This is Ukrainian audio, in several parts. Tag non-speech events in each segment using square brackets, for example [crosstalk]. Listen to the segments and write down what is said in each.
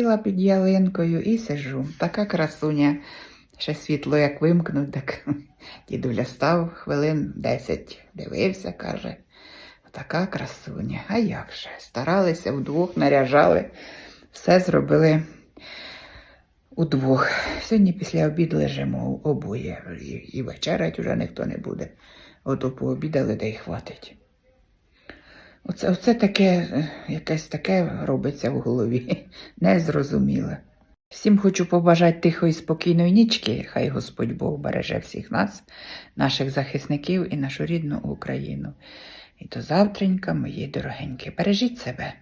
Сіла під ялинкою і сижу. Така красуня. Ще світло як вимкнуть, так [laughs] дідуля став хвилин 10, дивився, каже. Така красуня. А як же? Старалися вдвох, наряжали, все зробили удвох. Сьогодні після обіду лежимо обоє. І, вечерять уже ніхто не буде. Ото пообідали, да й хватить. Оце, оце таке, е, якесь таке робиться в голові. [laughs] Незрозуміле. Всім хочу побажати тихої спокійної нічки. Хай Господь Бог береже всіх нас, наших захисників і нашу рідну Україну. І до завтренька, мої дорогенькі. Бережіть себе.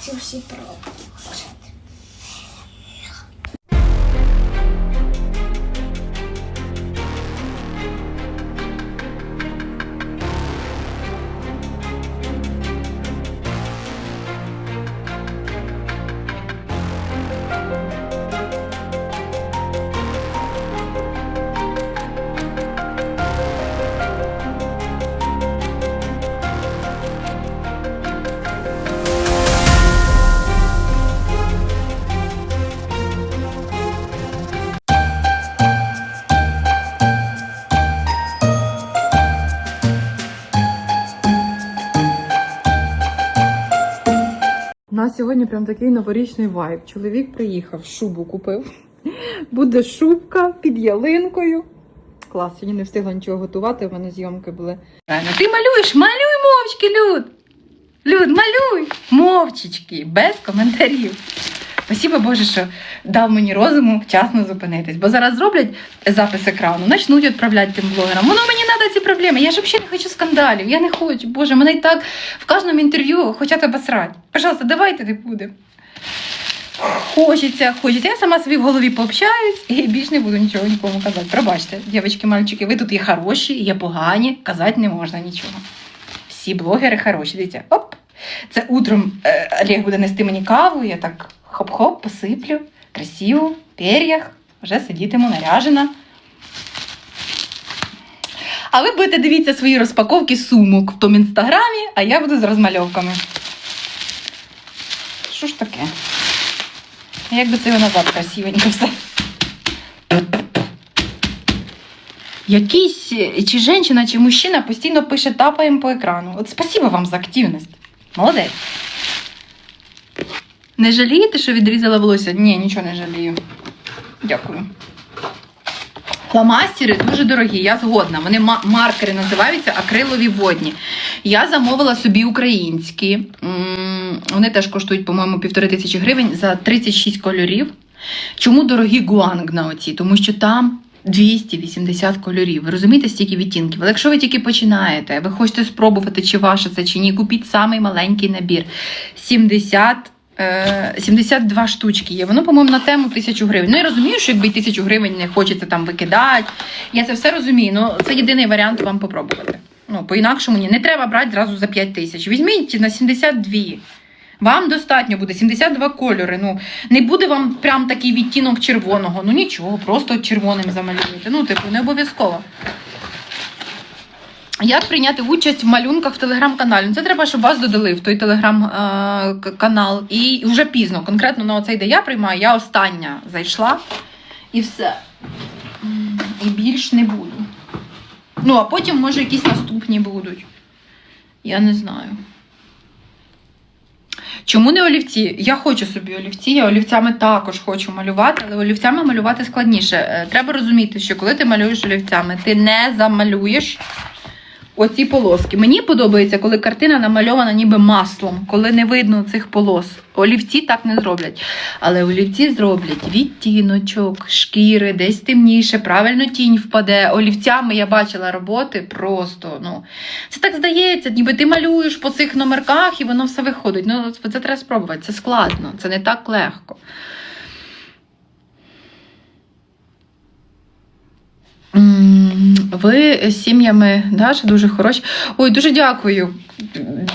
Це всі пробки. Нас сьогодні прям такий новорічний вайб. Чоловік приїхав, шубу купив. Буде шубка під ялинкою. Клас, сьогодні не встигла нічого готувати, в мене зйомки були. Ти малюєш, малюй мовчки, Люд. Люд, малюй. Мовчечки, без коментарів. Спасибо Боже, що дав мені розуму вчасно зупинитись. Бо зараз зроблять запис екрану, почнуть відправляти тим блогерам. Воно мені треба ці проблеми. Я ж взагалі не хочу скандалів. Я не хочу. Боже, мене і так в кожному інтерв'ю хочуть обосрати. Пожалуйста, давайте не будемо. Хочеться, хочеться. Я сама собі в голові пообщаюсь і більш не буду нічого нікому казати. Пробачте, дівчатки, мальчики, ви тут є хороші, є погані, казати не можна нічого. Всі блогери хороші. Дивіться, оп. Це утром е, Олег буде нести мені каву, я так хоп-хоп, посиплю, красиво, в пер'ях, вже сидітиму наряжена. А ви будете дивитися свої розпаковки сумок в тому інстаграмі, а я буду з розмальовками. Що ж таке? Як би це його назад красивенько все. Якийсь чи жінка, чи мужчина постійно пише тапаємо по екрану. От спасибо вам за активність. Молодець. Не жалієте, що відрізала волосся? Ні, нічого не жалію. Дякую. Фломастери дуже дорогі, я згодна. Вони маркери називаються акрилові водні. Я замовила собі українські. Вони теж коштують, по-моєму, півтори тисячі гривень за 36 кольорів. Чому дорогі гуанг на оці? Тому що там 280 кольорів. Ви розумієте, стільки відтінків. Але якщо ви тільки починаєте, ви хочете спробувати, чи ваше це, чи ні, купіть самий маленький набір. 70 е, 72 штучки є. Воно, по-моєму, на тему 1000 гривень. Ну, я розумію, що якби 1000 гривень не хочеться там викидати. Я це все розумію. Ну, це єдиний варіант вам попробувати. Ну, по-інакшому ні. Не треба брати зразу за 5 тисяч. Візьміть на 72. Вам достатньо буде 72 кольори. Ну, не буде вам прям такий відтінок червоного. Ну нічого, просто червоним замалюєте. Ну, типу, не обов'язково. Як прийняти участь в малюнках в телеграм-каналі? Ну, Це треба, щоб вас додали в той телеграм-канал. І вже пізно, конкретно на оцей, де я приймаю, я остання зайшла і все. І більш не буду. Ну, а потім, може, якісь наступні будуть. Я не знаю. Чому не олівці? Я хочу собі олівці, я олівцями також хочу малювати, але олівцями малювати складніше. Е, Треба розуміти, що коли ти малюєш олівцями, ти не замалюєш оці полоски. Мені подобається, коли картина намальована ніби маслом, коли не видно цих полос. Олівці так не зроблять. Але олівці зроблять відтіночок, шкіри, десь темніше, правильно тінь впаде. Олівцями я бачила роботи просто. ну, Це так здається, ніби ти малюєш по цих номерках і воно все виходить. Ну, це треба спробувати. Це складно, це не так легко. Ви з сім'ями Даша дуже хороші. Ой, дуже дякую.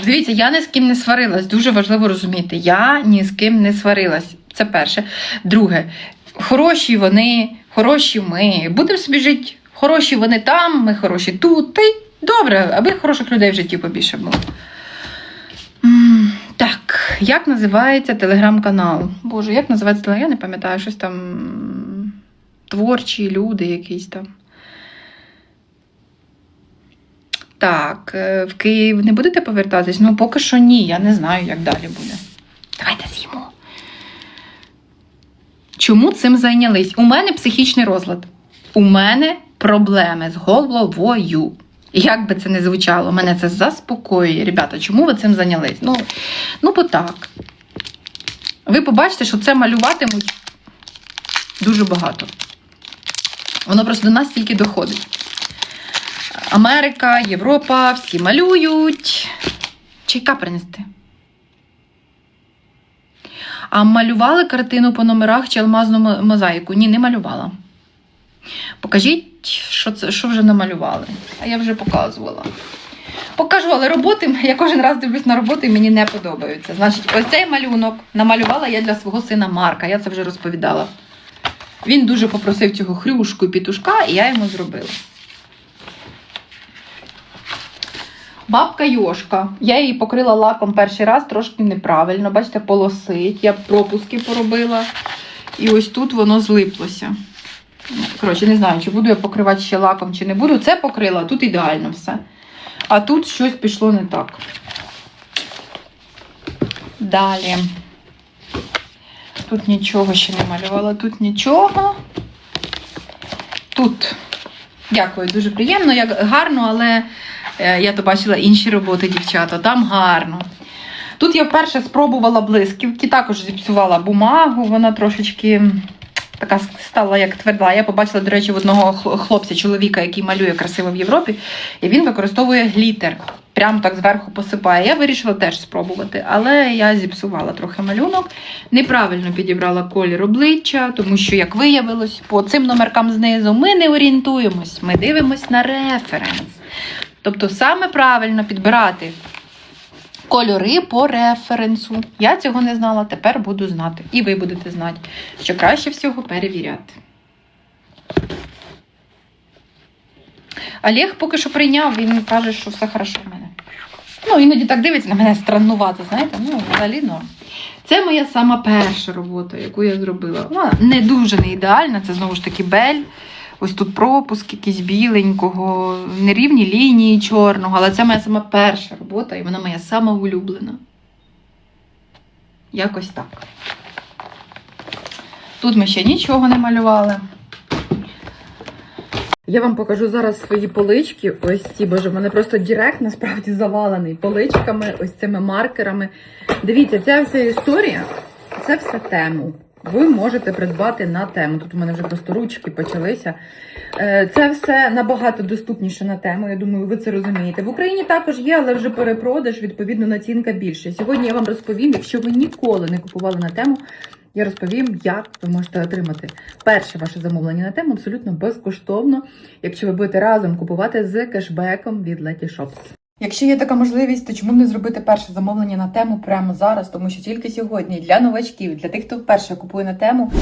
Дивіться, я ні з ким не сварилась. Дуже важливо розуміти. Я ні з ким не сварилась. Це перше. Друге, хороші вони, хороші ми. Будемо собі жити. Хороші вони там, ми хороші тут. Та й добре, аби хороших людей в житті побільше було. Так, як називається телеграм-канал? Боже, як називається телеграм? Я не пам'ятаю, щось там творчі люди якісь там. Так, е, в Київ не будете повертатись? Ну, поки що ні, я не знаю, як далі буде. Давайте з'їмо. Чому цим зайнялись? У мене психічний розлад. У мене проблеми з головою. Як би це не звучало, мене це заспокоює. Ребята, чому ви цим зайнялись? Ну, ну бо так. Ви побачите, що це малюватимуть дуже багато. Воно просто до нас тільки доходить. Америка, Європа, всі малюють. Чайка принести. А малювали картину по номерах чи алмазну мозаїку? Ні, не малювала. Покажіть, що, це, що вже намалювали. А я вже показувала. Показували роботи. [laughs] Я кожен раз дивлюсь на роботи і мені не подобаються. Значить, ось цей малюнок намалювала я для свого сина Марка. Я це вже розповідала. Він дуже попросив цього хрюшку і пітушка, і я йому зробила. Бабка Йошка. Я її покрила лаком перший раз трошки неправильно. Бачите, полосить. Я пропуски поробила. І ось тут воно злиплося. Коротше, не знаю, чи буду я покривати ще лаком, чи не буду. Це покрила, тут ідеально все. А тут щось пішло не так. Далі. Тут нічого ще не малювала, тут нічого. Тут. Дякую, дуже приємно, як гарно, але е, я то бачила інші роботи, дівчата. Там гарно. Тут я вперше спробувала блисківки, також зіпсувала бумагу, вона трошечки така стала як тверда. Я побачила, до речі, в одного хлопця, чоловіка, який малює красиво в Європі, і він використовує глітер. Прямо так зверху посипає. Я вирішила теж спробувати, але я зіпсувала трохи малюнок. Неправильно підібрала колір обличчя, тому що, як виявилось, по цим номеркам знизу ми не орієнтуємось, ми дивимось на референс. Тобто, саме правильно підбирати кольори по референсу. Я цього не знала, тепер буду знати. І ви будете знати, що краще всього перевіряти. Олег поки що прийняв, він каже, що все хорошо в мене. Ну, іноді так дивиться на мене страннувати, знаєте, ну, взагалі норм. Це моя сама перша робота, яку я зробила. Вона не дуже не ідеальна, це знову ж таки бель. Ось тут пропуск якийсь біленького, нерівні лінії чорного, але це моя сама перша робота, і вона моя сама улюблена. Якось так. Тут ми ще нічого не малювали. Я вам покажу зараз свої полички. Ось ці, боже, в мене просто директ насправді завалений поличками, ось цими маркерами. Дивіться, ця вся історія це все тему. Ви можете придбати на тему. Тут у мене вже просто ручки почалися. Е, Це все набагато доступніше на тему. Я думаю, ви це розумієте. В Україні також є, але вже перепродаж, відповідно, націнка більше. Сьогодні я вам розповім, якщо ви ніколи не купували на тему, я розповім, як ви можете отримати перше ваше замовлення на тему абсолютно безкоштовно, якщо ви будете разом купувати з кешбеком від Letty Shops. Якщо є така можливість, то чому б не зробити перше замовлення на тему прямо зараз? Тому що тільки сьогодні для новачків, для тих, хто вперше купує на тему,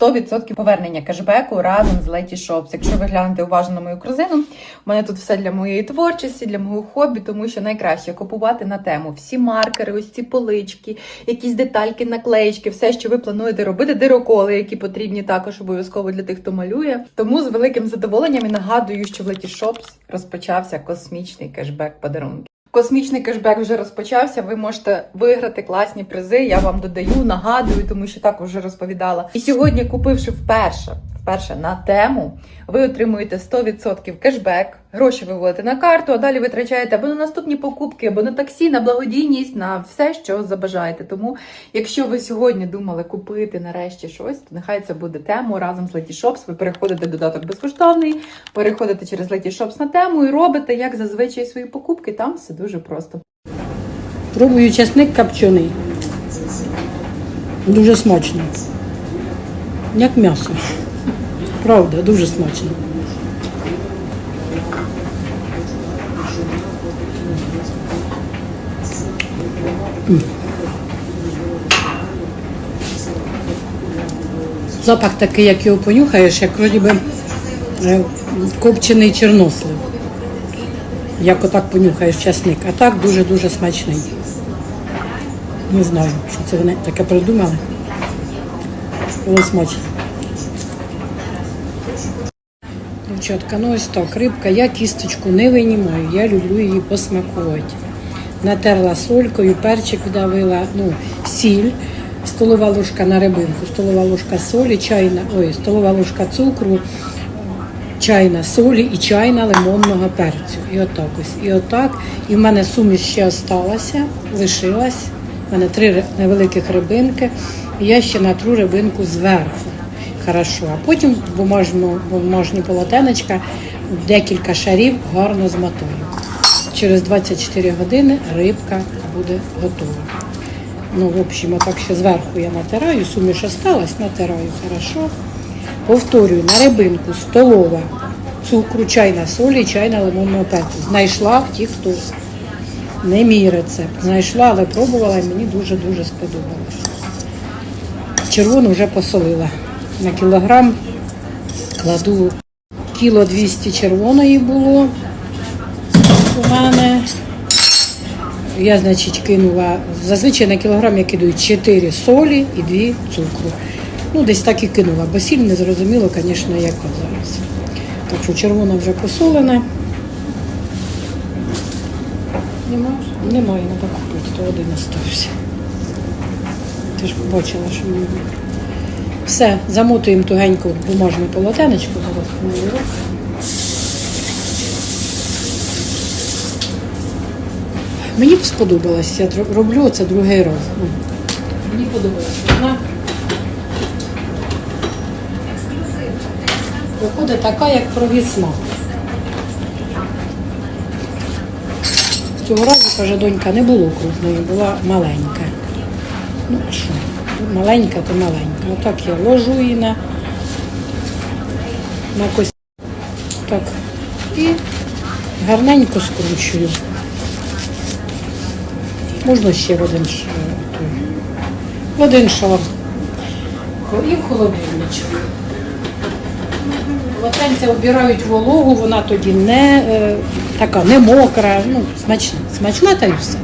100% повернення кешбеку разом з Letty Shops. Якщо ви глянете уважно мою корзину, у мене тут все для моєї творчості, для мого хобі, тому що найкраще купувати на тему всі маркери, ось ці полички, якісь детальки, наклеїчки, все, що ви плануєте робити, дироколи, які потрібні також обов'язково для тих, хто малює. Тому з великим задоволенням і нагадую, що в Letty Shops розпочався космічний кешбек подарунки. Космічний кешбек вже розпочався. Ви можете виграти класні призи. Я вам додаю, нагадую, тому що також вже розповідала. І сьогодні, купивши вперше, вперше на тему, ви отримуєте 100% кешбек. Гроші виводите на карту, а далі витрачаєте або на наступні покупки, або на таксі, на благодійність, на все, що забажаєте. Тому, якщо ви сьогодні думали купити нарешті щось, то нехай це буде тему разом з Letty Shops. Ви переходите додаток безкоштовний, переходите через Letty Shops на тему і робите, як зазвичай свої покупки. Там все дуже просто. Пробую часник копчений. Дуже смачно. Як м'ясо. Правда, дуже смачно. Запах такий, як його понюхаєш, як вроді би е, копчений чорнослив. Як отак понюхаєш часник. А так дуже-дуже смачний. Не знаю, що це вони таке придумали. Але смачно. Дівчатка, ну ось так, рибка, я кісточку не винімаю, я люблю її посмакувати. Натерла солькою, перчик вдавила, ну, сіль, столова ложка на рибинку, столова ложка солі, чайна, ой, столова ложка цукру, чайна солі і чайна лимонного перцю. І отак ось. І отак. І в мене суміш ще осталася, лишилась. У мене три ри- невеликих рибинки. І я ще натру рибинку зверху. Хорошо. А потім бумажну, бумажні полотенечка декілька шарів гарно змотую. Через 24 години рибка буде готова. Ну, в общем, так ще зверху я натираю, суміш осталась, натираю хорошо. Повторюю, на рибинку столова цукру, чайна солі, чайна лимонного перцю. Знайшла в тік-ток. Не мій рецепт. Знайшла, але пробувала і мені дуже-дуже сподобалось. Червону вже посолила. На кілограм кладу кіло 200 червоної було у мене. Я, значить, кинула, зазвичай на кілограм я кидаю 4 солі і 2 цукру. Ну, десь так і кинула, бо сіль не зрозуміло, звісно, яка зараз. Так що червона вже посолена. Нема? Немає, треба купити, то один остався. Ти ж бачила, що мені. Все, замотуємо тугенько в бумажну полотенечку, зараз помию руки. Мені б сподобалось, я роблю це другий раз. Ну, Мені подобається. Вона виходить така, як провісна. Цього разу, каже, донька не було крупної, була маленька. Ну, а що? Маленька, то маленька. Отак я ложу її на, на кось. Так. І гарненько скручую. Можна ще в один шар. В один шар. І в холодильничок. Полотенця обирають вологу, вона тоді не е, така, не мокра, ну, смачна. Смачна та й все.